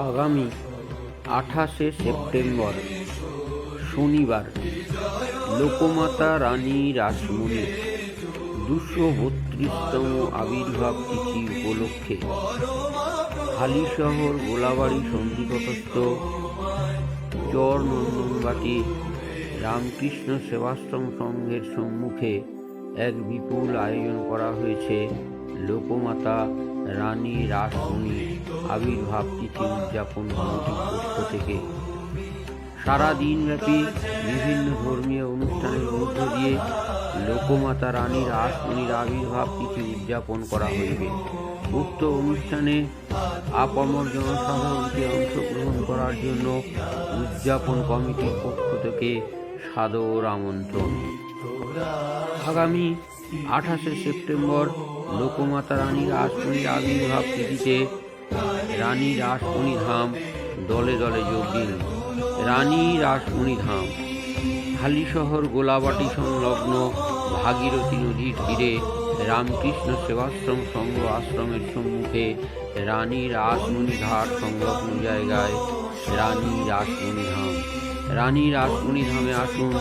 আগামী আঠাশে সেপ্টেম্বর, শনিবার, লোকমাতা রানী রাসমণির দুশো বত্রিশতম আবির্ভাব তিথি উপলক্ষে হালিশহর গোলাবাড়ি সন্ধিকটস্থ চর নন্দনবাটি রামকৃষ্ণ সেবাশ্রম সংঘের সম্মুখে এক বিপুল আয়োজন করা হয়েছে লোকমাতা রানী রাসমণি আবির্ভাব তিথি উদযাপন কমিটির পক্ষ থেকে সারা দিনব্যাপী বিভিন্ন ধর্মীয় অনুষ্ঠানের মধ্য দিয়ে লোকমাতা রানীর রাসমণির আবির্ভাব তিথি উদযাপন করা হইবে। উক্ত অনুষ্ঠানে আপামর জনসাধারণকে অংশগ্রহণ করার জন্য উদযাপন কমিটির পক্ষ থেকে সাদর আমন্ত্রণ। আগামী আঠাশে সেপ্টেম্বর লোকমাতা রানীর রাসমণির আবির্ভাব তিথিতে রানী রাসমণি ধাম, দলে দলে যোগ দিন। রানী রাসমণি ধাম। হালিশহর গোলাবাটি সংলগ্ন ভাগীরথী নদীর তীরে রামকৃষ্ণ সেবাশ্রম সংঘ আশ্রমের সম্মুখে রানী রাসমণি ঘাট সংলগ্ন জায়গায় রানী রাসমণি ধাম। রানী রাসমণি ধামে আসুন